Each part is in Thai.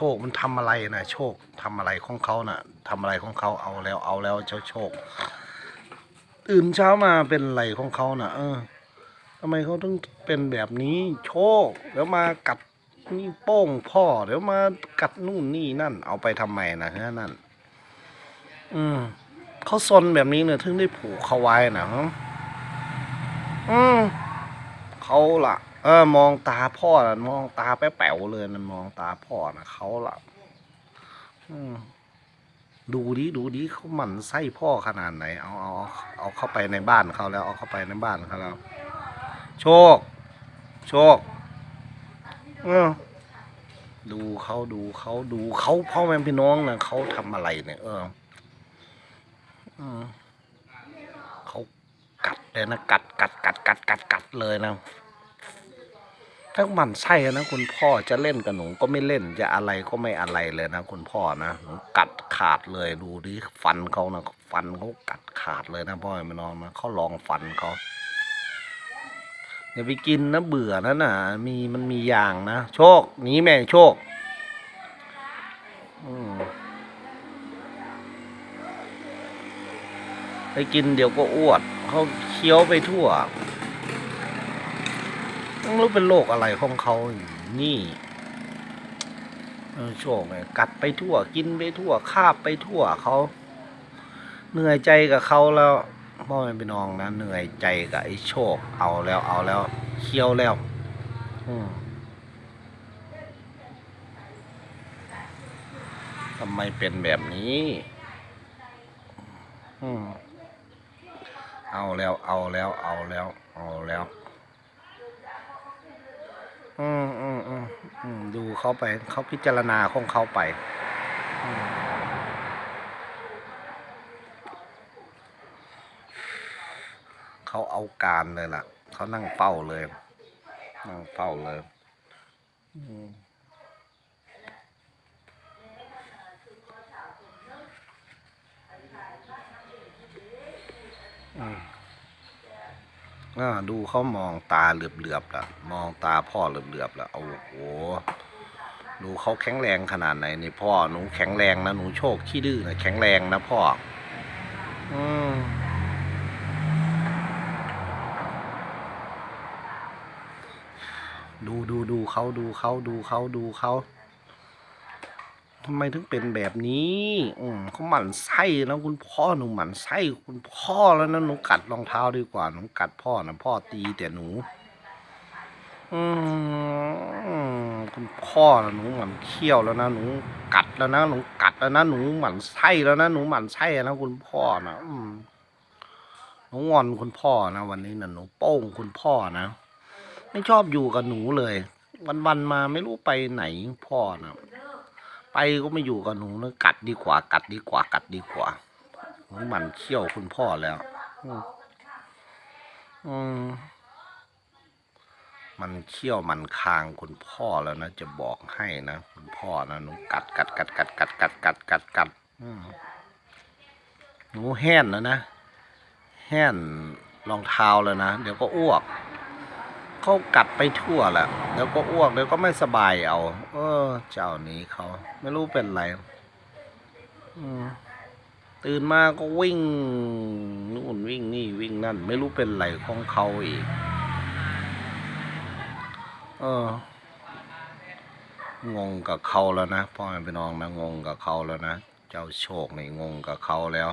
โชคมันทำอะไรนะโชคทำอะไรของเขาน่ะทำอะไรของเขาเอาแล้วเอาแล้วเจ้าโชคตื่นเช้ามาเป็นอะไรของเขาน่ะ เออทำไมเขาต้องเป็นแบบนี้โชคเดี๋ยวมากัดนี่โป้งพ่อเดี๋ยวมากัดนู่นนี่นั่น เอาไปทำไมนะฮะนั่น อืมเขาซนแบบนี้เนี่ยถึงได้ผูกเขาไว้นะฮะอืมเขาล่ะ เออมองตาพ่อนะมองตาแป๋วเลยนะมองตาพ่อนะเขาละดูดิดูดิเขาหมั่นไส้พ่อขนาดไหน เอาเอาเอาเข้าไปในบ้านเขาแล้ว เอาเข้าไปในบ้านเขาแล้ว โชค โชคเออดูเขาดูเขาดูเขาพ่อแม่พี่น้องนะเขาทำอะไรเนี่ย เออเขากัดเลยนะกัดกัดกัดกัดกัดกัดเลยนะ ถ้าหมันไส้นะคุณพ่อจะเล่นกับหนูก็ไม่เล่นจะอะไรก็ไม่อะไรเลยนะคุณพ่อนะหนูกัดขาดเลยดูดิฟันเขานะฟันเขากัดขาดเลยนะพ่อไม่น้องนะเขาลองฟันเขาอย่าไปกินนะเบื่อนะน่ะ มีมันมีอย่างนะโชคหนีแม่โชคไปกินเดี๋ยวก็อ้วดเขาเคี้ยวไปทั่ว ไม่รู้เป็นโรคอะไรของเขานี่โชคเนี่ยกัดไปทั่วกินไปทั่วคาบไปทั่วเขา เหนื่อยใจกับเขาแล้วพ่อแม่พี่น้องนะเหนื่อยใจกับไอ้โชค เอาแล้วเอาแล้วเคี้ยวแล้ว อืมทำไมเป็นแบบนี้ อืมเอาแล้วเอาแล้วเอาแล้ว เอาแล้ว อืมอืมอืมอืมดูเขาไปเขาพิจารณาของเขาไปเขาเอาการเลยล่ะ เขานั่งเฝ้าเลย นั่งเฝ้าเลยอืมอืม ดูเขามองตาเหลือบๆละมองตาพ่อเหลือบๆละโอ้โหดูเขาแข็งแรงขนาดไหนนี่พ่อหนูแข็งแรงนะหนูโชคขี้ดื้อนะแข็งแรงนะพ่ออืมดูดูดูเขาดูเขาดูเขาดูเขา ทำไมถึงเป็นแบบนี้อืมเขาหมั่นไส้นะคุณพ่อหนูหมั่นไส้คุณพ่อแล้วนะหนูกัดรองเท้าดีกว่าหนูกัดพ่อนะพ่อตีแต่หนูอืมคุณพ่อนะหนูหมั่นเคี้ยวแล้วนะหนูกัดแล้วนะหนูกัดแล้วนะหนูหมั่นไส้แล้วนะหนูหมั่นไส้นะคุณพ่อนะอืมหนูงอนคุณพ่อนะวันนี้นะหนูโป้งคุณพ่อนะไม่ชอบอยู่กับหนูเลย วันๆมาไม่รู้ไปไหนพ่อนะ ไปก็ไม่อยู่กับหนูนะกัดดีกว่า กัดดีกว่า กัดดีกว่าหนูมันเคี้ยวคุณพ่อแล้วอืมมันเขี้ยวมันคางคุณพ่อแล้วนะ จะบอกให้นะคุณพ่อนะหนูกัดกัดกัดกัดกัดกัดกัดกัดกัดหนูแห้นแล้วนะแห้นรองเท้าแล้วนะ เดี๋ยวก็อ้วก เขากัดไปทั่วแหละเดี๋ยวก็อ้วกเดี๋ยวก็ไม่สบายเอา เออ เจ้านี้เขา ไม่รู้เป็นไรอืมตื่นมาก็วิ่งนู่นวิ่งนี่วิ่งนั่น ไม่รู้เป็นไรของเขาอีก เอองงกับเขาแล้วนะพ่อแม่พี่น้องนะงงกับเขาแล้วนะเจ้าโชคนี่งงกับเขาแล้ว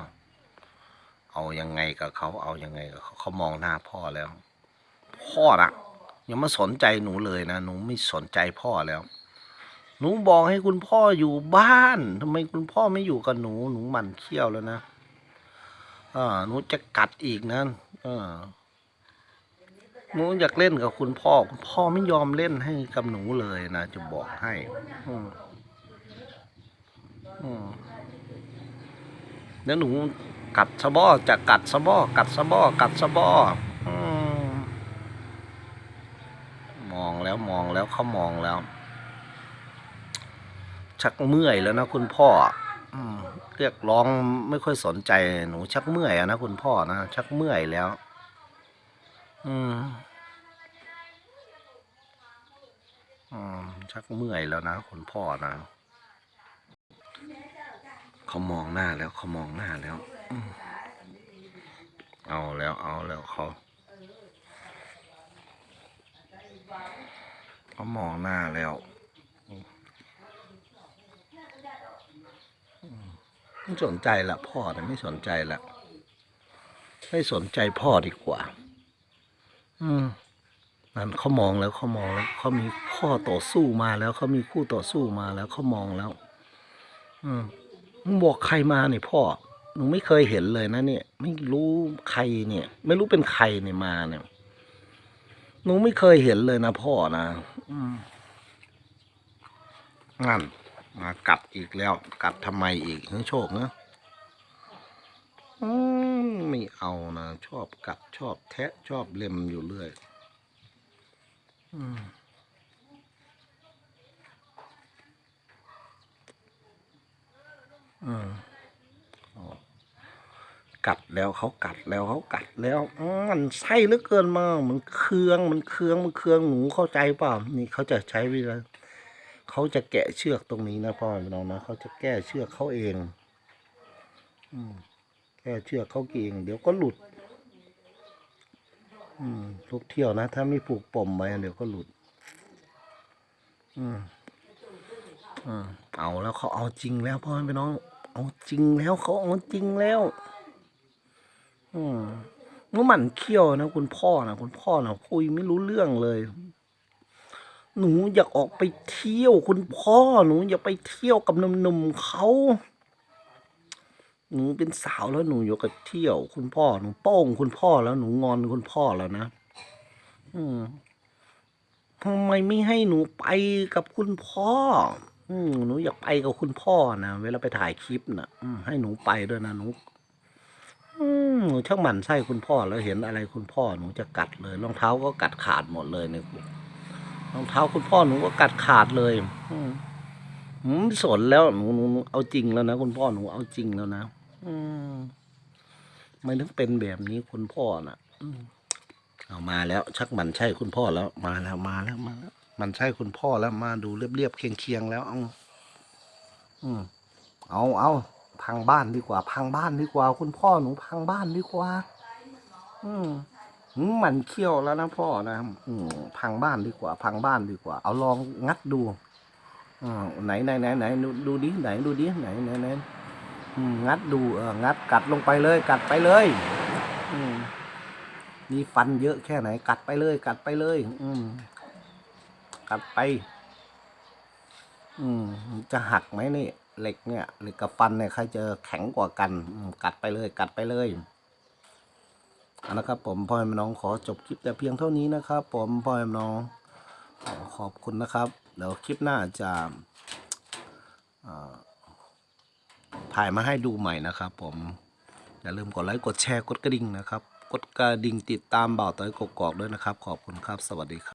เอายังไงกับเขาเอายังไงกับเขาเขามองหน้าพ่อแล้ว พ่อนะ อยังไม่สนใจหนูเลยนะหนูไม่สนใจพ่อแล้ว หนูบอกให้คุณพ่ออยู่บ้านทำไมคุณพ่อไม่อยู่กับหนูหนูหมันเคี้ยวแล้วนะอ่าหนูจะกัดอีกนะเออหนูอยากเล่นกับคุณพ่อ คุณพ่อไม่ยอมเล่นให้กับหนูเลยนะ จะบอกให้ อืมอืมแล้วหนูกัดสะบอจะกัดสะบอกัดสะบอกัดสะบออืมมอง แล้วมองแล้วเขามองแล้ว ชักเมื่อยแล้วนะคุณพ่อเรียกร้องไม่ค่อยสนใจหนูชักเมื่อยอะนะคุณพ่อนะชักเมื่อยแล้ว อืมอืมชักเมื่อยแล้วนะคุณพ่อนะเขามองหน้าแล้วเขามองหน้าแล้วเอาแล้วเอาแล้วเขา เขามองหน้าแล้วไม่สนใจละพ่อเนี่ไม่สนใจละไม่สนใจพ่อดีกว่า อืมนั่นเขามองแล้วเขามองแล้วเขามีข้อต่อสู้มาแล้วเขามีคู่ต่อสู้มาแล้วเขามองแล้ว อืมมึงบอกใครมาเนี่ยพ่อหนูไม่เคยเห็นเลยนะเนี่ย ไม่รู้ใครเนี่ย ไม่รู้เป็นใครเนี่ยมาเนี่ยหนูไม่เคยเห็นเลยนะพ่อนะ นั่นมากัดอีกแล้ว กัดทำไมอีกทั้งโชคนะอืมไม่เอานะชอบกัดชอบแทะชอบเล็มอยู่เรื่อยอืมอืมอ๋อ กัดแล้วเขากัดแล้วเขากัดแล้วอืมมันไส้เหลือเกินมากมันเคืองมันเคืองมันเคืองหนูเข้าใจป่านี่เขาจะใช้วิธีเขาจะแกะเชือกตรงนี้นะพ่อพี่น้องนะเขาจะแก้เชือกเขาเองอืมแก้เชือกเขาเองเดี๋ยวก็หลุด อืมทุกเที่ยวนะ ถ้าไม่ผูกปมไว้เดี๋ยวก็หลุด อืมอืมเอาแล้วเขาเอาจริงแล้วพ่อพี่น้อง เอาจริงแล้วเขาเอาจริงแล้ว อืมเมื่อมันเคี้ยวนะคุณพ่อนะคุณพ่อนะคุยไม่รู้เรื่องเลย หนูอยากออกไปเที่ยว คุณพ่อหนูอยากไปเที่ยวกับหนุ่มๆเขาหนูเป็นสาวแล้วหนูอยากไปเที่ยว คุณพ่อหนูโป้งคุณพ่อแล้วหนูงอนคุณพ่อแล้วนะอืมทำไมไม่ให้หนูไปกับคุณพ่อ อืมหนูอยากไปกับคุณพ่อนะเวลาไปถ่ายคลิปนะอืมให้หนูไปด้วยนะหนู หนูช่างหมั่นไส้คุณพ่อแล้วเห็นอะไรคุณพ่อหนูจะกัดเลยรองเท้าก็กัดขาดหมดเลยเนี่ยรองเท้าคุณพ่อหนูก็กัดขาดเลยอืมสนแล้วหนูหนูเอาจริงแล้วนะคุณพ่อหนูเอาจริงแล้วนะอืมไม่ถึงเป็นแบบนี้คุณพ่อน่ะอืมเอามาแล้ว ชักหมันใช่คุณพ่อแล้วมาแล้วมาแล้วมาแล้วมันใช่คุณพ่อแล้วมาดูเรียบๆเคียงๆแล้วเอาอืมเอาเอา พังบ้านดีกว่า พังบ้านดีกว่า คุณพ่อหนูพังบ้านดีกว่า อืมมันเคี้ยวแล้วนะพ่อนะอืมพังบ้านดีกว่า พังบ้านดีกว่า เอาลองงัดดูอ่าไหนไหนไหนไหนดูดิไหนดูดิไหนไหนไหนงัดดูเอองัดกัดลงไปเลย กัดไปเลยอืมมีฟันเยอะแค่ไหน กัดไปเลย กัดไปเลย อืมกัดไป อืมจะหักไหมนี่ เหล็กเนี่ยเหล็กกับฟันเนี่ยใครเจะแข็งกว่ากันกัดไปเลยกัดไปเลยเนะครับ ผมพ่อแม่น้องขอจบคลิปแต่เพียงเท่านี้นะครับ ผมพ่อแม่น้องขอบคุณนะครับเดี๋ยวคลิปหน้าจะอ่าถ่ายมาให้ดูใหม่นะครับ ผม อย่าลืมกดไลค์กดแชร์กดกระดิ่งนะครับ กดกระดิ่งติดตามเบ่าวต้อยกกอกด้วยนะครับ ขอบคุณครับสวัสดีครับ